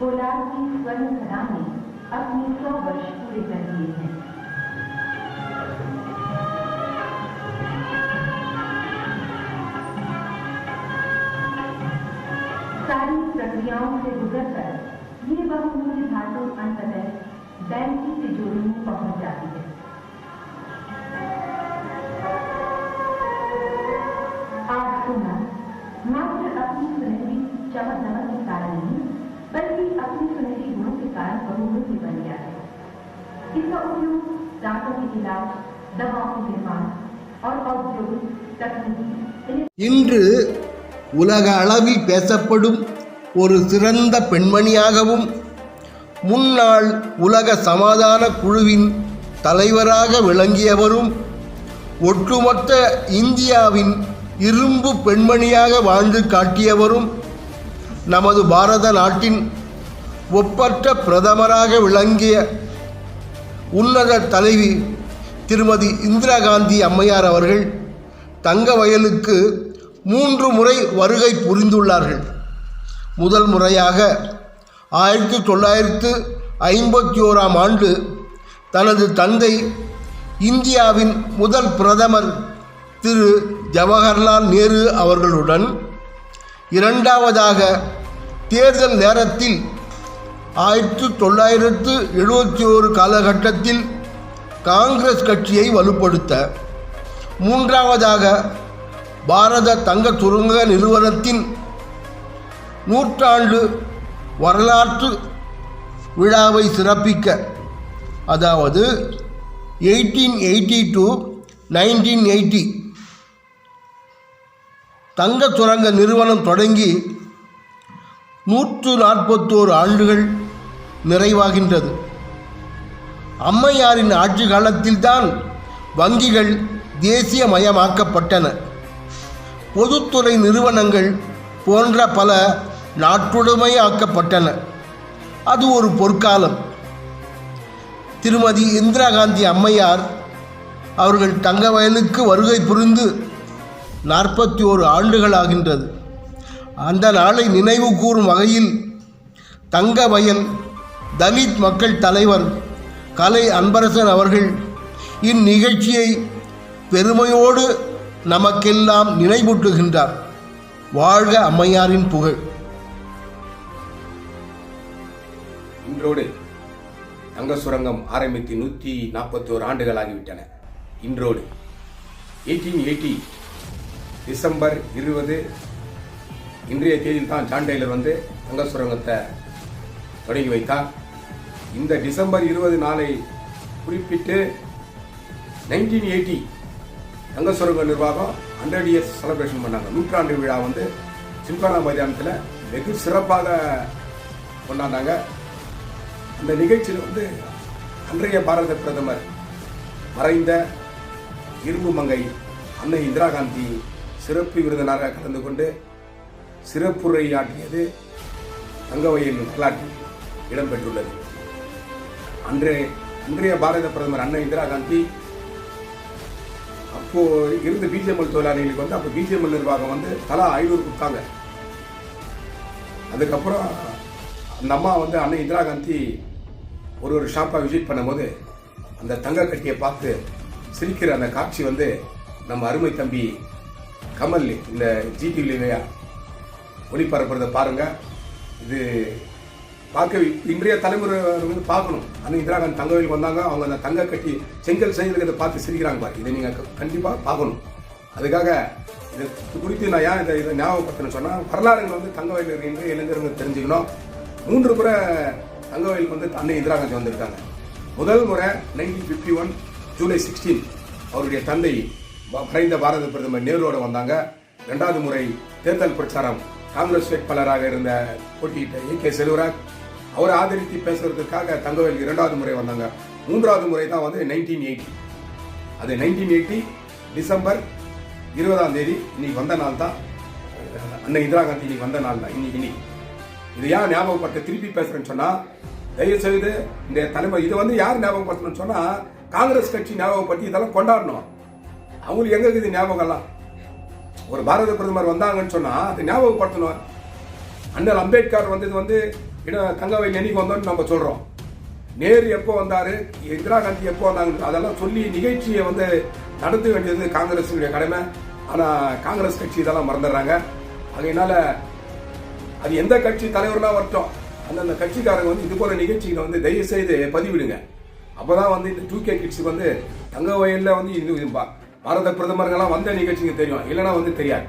कोलार की स्वर्ण कला ने अपने सौ वर्ष पूरे कर दिए हैं। सारी प्रक्रियाओं से गुजरकर ये बहुमूल्य धातु अंततः बैंक से तिजोरी में पहुँच जाती है। बल्कि अपनी सुनहरी गुणों के कारण बहुमूल्य बन गया है इसका उपयोग दांतों के इलाज दवाओं के निर्माण और औद्योगिक तकनीकी இன்று உலக அளவில் பேசப்படும் ஒரு சிறந்த பெண்மணியாகவும் முன்னாள் உலக சமாதான குழுவின் தலைவராக விளங்கியவரும் ஒட்டுமொத்த இந்தியாவின் இரும்பு பெண்மணியாக வாழ்ந்து காட்டியவரும் நமது பாரத நாட்டின் ஒப்பற்ற பிரதமராக விளங்கிய உன்னத தலைவி திருமதி இந்திரா காந்தி அம்மையார் அவர்கள் தங்க வயலுக்கு மூன்று முறை வருகை புரிந்துள்ளார்கள். முதல் முறையாக ஆயிரத்தி தொள்ளாயிரத்து ஐம்பத்தி ஓராம் ஆண்டு தனது தந்தை இந்தியாவின் முதல் பிரதமர் திரு ஜவஹர்லால் நேரு அவர்களுடன் இரண்டாவதாக தேர்தல் நேரத்தில் ஆயிரத்து தொள்ளாயிரத்து எழுபத்தி ஓரு காலகட்டத்தில் காங்கிரஸ் கட்சியை வலுப்படுத்த மூன்றாவதாக பாரத தங்க சுரங்க நிறுவனத்தின் நூற்றாண்டு வரலாற்று விழாவை சிறப்பிக்க அதாவது eighteen eighty to nineteen eighty தங்க சுரங்க நிறுவனம் தொடங்கி நூற்று நாற்பத்தோரு ஆண்டுகள் நிறைவாகின்றது. அம்மையாரின் ஆட்சி காலத்தில்தான் வங்கிகள் தேசியமயமாக்கப்பட்டன. பொதுத்துறை நிறுவனங்கள் போன்ற பல நாட்டுடைமையாக்கப்பட்டன. அது ஒரு பொற்காலம். திருமதி இந்திரா காந்தி அம்மையார் அவர்கள் தங்க வயலுக்கு வருகை புரிந்து நாற்பத்தி ஓரு ஆண்டுகள் ஆகின்றது. அந்த நாளை நினைவு கூறும் வகையில் தங்க வயல் தலித் மக்கள் தலைவர் கலை அன்பரசன் அவர்கள் இந்நிகழ்ச்சியை பெருமையோடு நமக்கெல்லாம் நினைவூட்டுகின்றார். வாழ்க அம்மையாரின் புகழ். இன்றோடு தங்க சுரங்கம் ஆரம்பித்து நூற்றி நாற்பத்தோரு ஆண்டுகள் ஆகிவிட்டன. இன்றோடு எயிட்டீன் எயிட்டி டிசம்பர் இருபது இன்றைய தேதியில் தான் ஜான் டெய்லர் வந்து தங்க சுரங்கத்தை தொடங்கி வைத்தார். இந்த டிசம்பர் இருபது நாளை குறிப்பிட்டு நைன்டீன் எயிட்டி தங்க சுரங்க நிர்வாகம் ஹண்ட்ரட் இயர்ஸ் செலிப்ரேஷன் பண்ணாங்க. நூற்றாண்டு விழா வந்து சிம்கானா மைதானத்தில் வெகு சிறப்பாக கொண்டாடினாங்க அந்த நிகழ்ச்சியில் வந்து அன்றைய பாரத பிரதமர் மறைந்த இரும்பு மங்கை அன்னை இந்திரா காந்தி சிறப்பு விருந்தினராக கலந்து கொண்டு சிறப்புரை ஆற்றியது வரலாற்றில் இடம்பெற்றுள்ளது. அன்றைய இன்றைய பாரத பிரதமர் அன்னை இந்திரா காந்தி அப்போ இருந்த பிஜேஎம்எல் தொழிலாளிகளுக்கு வந்து அப்போ பிஜேஎம்எல் நிர்வாகம் வந்து தலா ஐநூறு கொடுத்தாங்க. அதுக்கப்புறம் அந்த அம்மா வந்து அன்னை இந்திரா காந்தி ஒரு ஒரு ஷாப்பாக விசிட் பண்ணும்போது அந்த தங்க கட்டியை பார்த்து சிரிக்கிற அந்த காட்சி வந்து நம்ம அருமை தம்பி கமல் இந்த ஜிடிவிலையா ஒளிபரப்புறதை பாருங்க. இது பார்க்க இன்றைய தலைமுறை வந்து பார்க்கணும். அன்னை இந்திரா காந்தி தங்கவேலுக்கு வந்தாங்க. அவங்க அந்த தங்க கட்டி செங்கல் செய்யறதை பார்த்து சிரிக்கிறாங்க பாரு. இதை நீங்கள் கண்டிப்பாக பார்க்கணும். அதுக்காக இது குறித்து நான் ஏன் இதை இதை ஞாபகப்படுத்தணும் சொன்னால் வரலாறுகள் வந்து தங்க வயல் இருக்கின்ற இளைஞர்கள் தெரிஞ்சுக்கணும். மூன்று முறை தங்கவயலுக்கு வந்து அன்னை இந்திரா காந்தி வந்திருக்காங்க. முதல் முறை nineteen fifty one July sixteen அவருடைய தந்தை மறைந்த பாரத பிரதமர் நேருவோட வந்தாங்க. ரெண்டாவது முறை தேர்தல் பிரச்சாரம் காங்கிரஸ் வேட்பாளராக இருந்த போட்டியிட்ட ஏ கே செல்வராஜ் அவரை ஆதரித்து பேசுறதுக்காக தங்கவேல் இரண்டாவது முறை வந்தாங்க. மூன்றாவது முறை தான் வந்து நைன்டீன் எயிட்டி அது நைன்டீன் எயிட்டி டிசம்பர் இருபதாம் தேதி இன்னைக்கு வந்த நாள் தான். அண்ணன் இந்திரா காந்தி இன்னைக்கு வந்த நாள் தான் இன்னைக்கு இன்னைக்கு. இது ஏன் ஞாபகப்படுத்த திருப்பி பேசுறேன்னு சொன்னா தயவு செய்து இந்த தலைமை இது வந்து யார் ஞாபகப்படுத்தணும்னு சொன்னா காங்கிரஸ் கட்சி ஞாபகப்படுத்தி இதெல்லாம் கொண்டாடணும். அவங்களுக்கு எங்க இருக்குது ஞாபகம்லாம் ஒரு பாரத பிரதமர் வந்தாங்கன்னு சொன்னா அதை ஞாபகப்படுத்தணும். அண்ணல் அம்பேத்கர் வந்தது வந்து ஏன்னா தங்கவை நினைக்கு வந்தோம்னு நம்ம சொல்றோம். நேரு எப்போ வந்தாரு? இந்திரா காந்தி எப்போ வந்தாங்க அதெல்லாம் சொல்லி நிகழ்ச்சியை வந்து நடத்த வேண்டியது காங்கிரஸினுடைய கடமை. ஆனா காங்கிரஸ் கட்சி இதெல்லாம் மறந்துடுறாங்க. அதனால அது எந்த கட்சி தலைவர்னா வரட்டும் அந்தந்த கட்சிக்காரங்க வந்து இது போல நிகழ்ச்சிகளை வந்து தயவு செய்து பதிவிடுங்க. அப்பதான் வந்து இந்த டூ கே கிட்ஸுக்கு வந்து தங்க வயல்ல வந்து இது விரும்பா பாரத பிரதமர்கள்லாம் வந்த நிகழ்ச்சிங்க தெரியும். இல்லைன்னா வந்து தெரியாது.